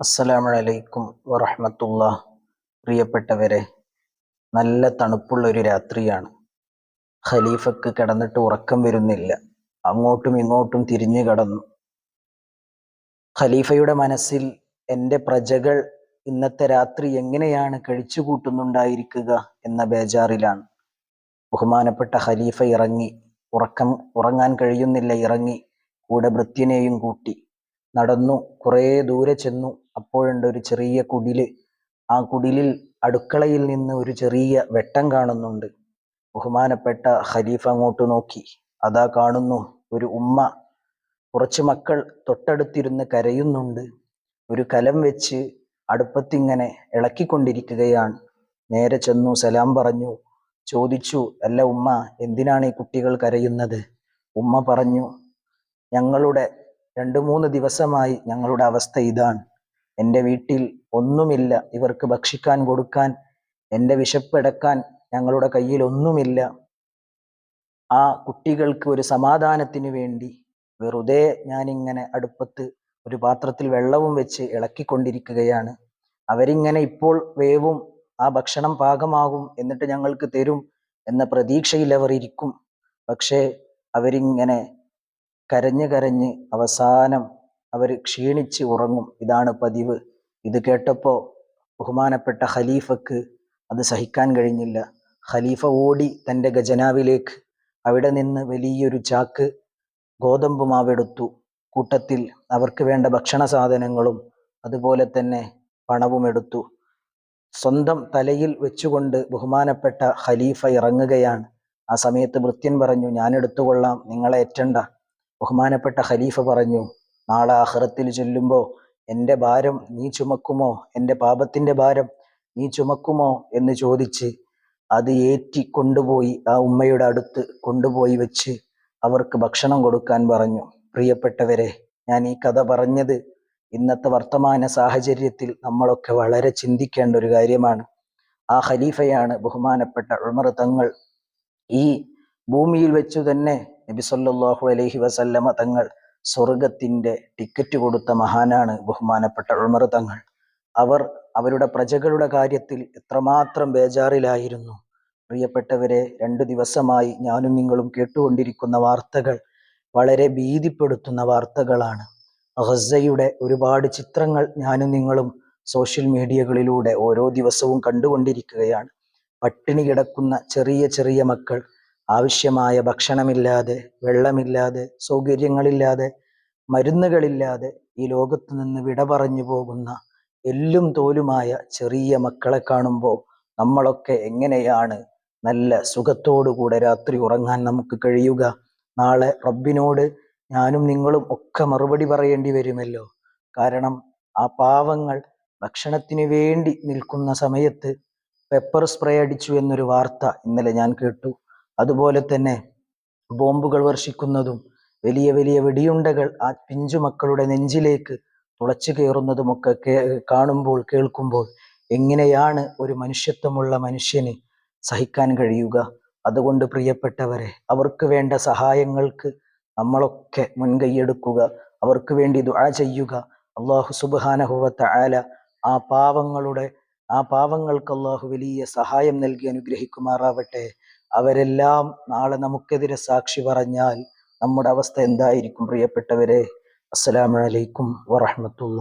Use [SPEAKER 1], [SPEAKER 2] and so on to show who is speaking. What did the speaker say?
[SPEAKER 1] അസ്സലാമലൈക്കും വറഹമത്തുള്ള. പ്രിയപ്പെട്ടവരെ നല്ല തണുപ്പുള്ള ഒരു രാത്രിയാണ്. ഖലീഫക്ക് കിടന്നിട്ട് ഉറക്കം വരുന്നില്ല. അങ്ങോട്ടും ഇങ്ങോട്ടും തിരിഞ്ഞു കിടന്നു. ഖലീഫയുടെ മനസ്സിൽ എന്റെ പ്രജകൾ ഇന്നത്തെ രാത്രി എങ്ങനെയാണ് കഴിച്ചു കൂട്ടുന്നുണ്ടായിരിക്കുക എന്ന ബേജാറിലാണ്. ബഹുമാനപ്പെട്ട ഖലീഫ ഇറങ്ങി ഉറക്കം ഉറങ്ങാൻ കഴിയുന്നില്ല ഇറങ്ങി കൂടെ ഭൃത്യനെയും കൂട്ടി. നടന്നു കുറേ ദൂരെ ചെന്നു. അപ്പോഴുണ്ട് ഒരു ചെറിയ കുടിൽ. ആ കുടിലിൽ അടുക്കളയിൽ നിന്ന് ഒരു ചെറിയ വെട്ടം കാണുന്നുണ്ട്. ബഹുമാനപ്പെട്ട ഖലീഫ അങ്ങോട്ട് നോക്കി. അതാ കാണുന്നു ഒരു ഉമ്മ. കുറച്ച് മക്കൾ തൊട്ടടുത്തിരുന്ന് കരയുന്നുണ്ട്. ഒരു കലം വെച്ച് അടുപ്പത്തിങ്ങനെ ഇളക്കിക്കൊണ്ടിരിക്കുകയാണ്. നേരെ ചെന്നു സലാം പറഞ്ഞു. ചോദിച്ചു അല്ല ഉമ്മ എന്തിനാണ് ഈ കുട്ടികൾ കരയുന്നത്? ഉമ്മ പറഞ്ഞു ഞങ്ങളുടെ രണ്ട് മൂന്ന് ദിവസമായി ഞങ്ങളുടെ അവസ്ഥ ഇതാണ്. എന്റെ വീട്ടിൽ ഒന്നുമില്ല. ഇവർക്ക് ഭക്ഷിക്കാൻ കൊടുക്കാൻ എന്റെ വിശപ്പടക്കാൻ ഞങ്ങളുടെ കയ്യിൽ ഒന്നുമില്ല. ആ കുട്ടികൾക്ക് ഒരു സമാധാനത്തിന് വേണ്ടി വെറുതെ ഞാനിങ്ങനെ അടുപ്പത്ത് ഒരു പാത്രത്തിൽ വെള്ളവും വെച്ച് ഇളക്കിക്കൊണ്ടിരിക്കുകയാണ്. അവരിങ്ങനെ ഇപ്പോൾ വേവും ആ ഭക്ഷണം പാകമാകും എന്നിട്ട് ഞങ്ങൾക്ക് തരും എന്ന പ്രതീക്ഷയിൽ അവർ ഇരിക്കും. പക്ഷേ അവരിങ്ങനെ കരഞ്ഞ് കരഞ്ഞ് അവസാനം അവർ ക്ഷീണിച്ച് ഉറങ്ങും. ഇതാണ് പതിവ്. ഇത് കേട്ടപ്പോൾ ബഹുമാനപ്പെട്ട ഖലീഫക്ക് അത് സഹിക്കാൻ കഴിഞ്ഞില്ല. ഖലീഫ ഓടി തന്റെ ഖജനാവിലേക്ക്. അവിടെ നിന്ന് വലിയൊരു ചാക്ക് ഗോതമ്പ് മാവെടുത്തു. കൂട്ടത്തിൽ അവർക്ക് വേണ്ട ഭക്ഷണ സാധനങ്ങളും അതുപോലെ തന്നെ പണവും എടുത്തു. സ്വന്തം തലയിൽ വെച്ചുകൊണ്ട് ബഹുമാനപ്പെട്ട ഖലീഫ ഇറങ്ങുകയാണ്. ആ സമയത്ത് വൃത്യൻ പറഞ്ഞു ഞാൻ എടുത്തുകൊള്ളാം നിങ്ങളെ ഏറ്റണ്ട ബഹുമാനപ്പെട്ട ഖലീഫ പറഞ്ഞു നാളെ ആഹ്റത്തിൽ ചെല്ലുമ്പോൾ എന്റെ ഭാരം നീ ചുമക്കുമോ? എന്റെ പാപത്തിന്റെ ഭാരം നീ ചുമക്കുമോ? എന്ന് ചോദിച്ച് അത് ഏറ്റി കൊണ്ടുപോയി ആ ഉമ്മയുടെ അടുത്ത് കൊണ്ടുപോയി വെച്ച് അവർക്ക് ഭക്ഷണം കൊടുക്കാൻ പറഞ്ഞു. പ്രിയപ്പെട്ടവരെ ഞാൻ ഈ കഥ പറഞ്ഞത് ഇന്നത്തെ വർത്തമാന സാഹചര്യത്തിൽ നമ്മളൊക്കെ വളരെ ചിന്തിക്കേണ്ട ഒരു കാര്യമാണ്. ആ ഖലീഫയാണ് ബഹുമാനപ്പെട്ട ഉമർ തങ്ങൾ. ഈ ഭൂമിയിൽ വെച്ചു തന്നെ നബി സല്ലല്ലാഹു അലൈഹി വസല്ലമ തങ്ങൾ സ്വർഗത്തിന്റെ ടിക്കറ്റ് കൊടുത്ത മഹാനാണ് ബഹുമാനപ്പെട്ട ഉമർ തങ്ങൾ. അവർ അവരുടെ പ്രജകളുടെ കാര്യത്തിൽ എത്രമാത്രം ബേജാറിലായിരുന്നു. പ്രിയപ്പെട്ടവരെ രണ്ടു ദിവസമായി ഞാനും നിങ്ങളും കേട്ടുകൊണ്ടിരിക്കുന്ന വാർത്തകൾ വളരെ ഭീതിപ്പെടുത്തുന്ന വാർത്തകളാണ്. ഗസയുടെ ഒരുപാട് ചിത്രങ്ങൾ ഞാനും നിങ്ങളും സോഷ്യൽ മീഡിയകളിലൂടെ ഓരോ ദിവസവും കണ്ടുകൊണ്ടിരിക്കുകയാണ്. പട്ടിണി കിടക്കുന്ന ചെറിയ ചെറിയ മക്കൾ ആവശ്യമായ ഭക്ഷണമില്ലാതെ വെള്ളമില്ലാതെ സൗകര്യങ്ങളില്ലാതെ മരുന്നുകളില്ലാതെ ഈ ലോകത്ത് നിന്ന് വിട പറഞ്ഞു പോകുന്ന എല്ലും തോലുമായ ചെറിയ മക്കളെ കാണുമ്പോൾ നമ്മളൊക്കെ എങ്ങനെയാണ് നല്ല സുഖത്തോടുകൂടെ രാത്രി ഉറങ്ങാൻ നമുക്ക് കഴിയുക? നാളെ റബ്ബിനോട് ഞാനും നിങ്ങളും ഒക്കെ മറുപടി പറയേണ്ടി വരുമല്ലോ. കാരണം ആ പാവങ്ങൾ ഭക്ഷണത്തിന് വേണ്ടി നിൽക്കുന്ന സമയത്ത് പെപ്പർ സ്പ്രേ അടിച്ചു എന്നൊരു വാർത്ത ഇന്നലെ ഞാൻ കേട്ടു. അതുപോലെ തന്നെ ബോംബുകൾ വർഷിക്കുന്നതും വലിയ വലിയ വെടിയുണ്ടകൾ ആ പിഞ്ചു മക്കളുടെ നെഞ്ചിലേക്ക് തുളച്ചു കയറുന്നതുമൊക്കെ കാണുമ്പോൾ കേൾക്കുമ്പോൾ എങ്ങനെയാണ് ഒരു മനുഷ്യത്വമുള്ള മനുഷ്യന് സഹിക്കാൻ കഴിയുക? അതുകൊണ്ട് പ്രിയപ്പെട്ടവരെ അവർക്ക് വേണ്ട സഹായങ്ങൾക്ക് നമ്മളൊക്കെ മുൻകൈയെടുക്കുക. അവർക്ക് വേണ്ടി ദുആ ചെയ്യുക. അള്ളാഹു സുബാനഹുവത്ത ആല ആ പാവങ്ങളുടെ ആ പാവങ്ങൾക്ക് അള്ളാഹു വലിയ സഹായം നൽകി അനുഗ്രഹിക്കുമാറാവട്ടെ. അവരെല്ലാം നാളെ നമുക്കെതിരെ സാക്ഷി പറഞ്ഞാൽ നമ്മുടെ അവസ്ഥ എന്തായിരിക്കും പ്രിയപ്പെട്ടവരെ? അസ്സലാമലൈക്കും വറഹമത്തുള്ള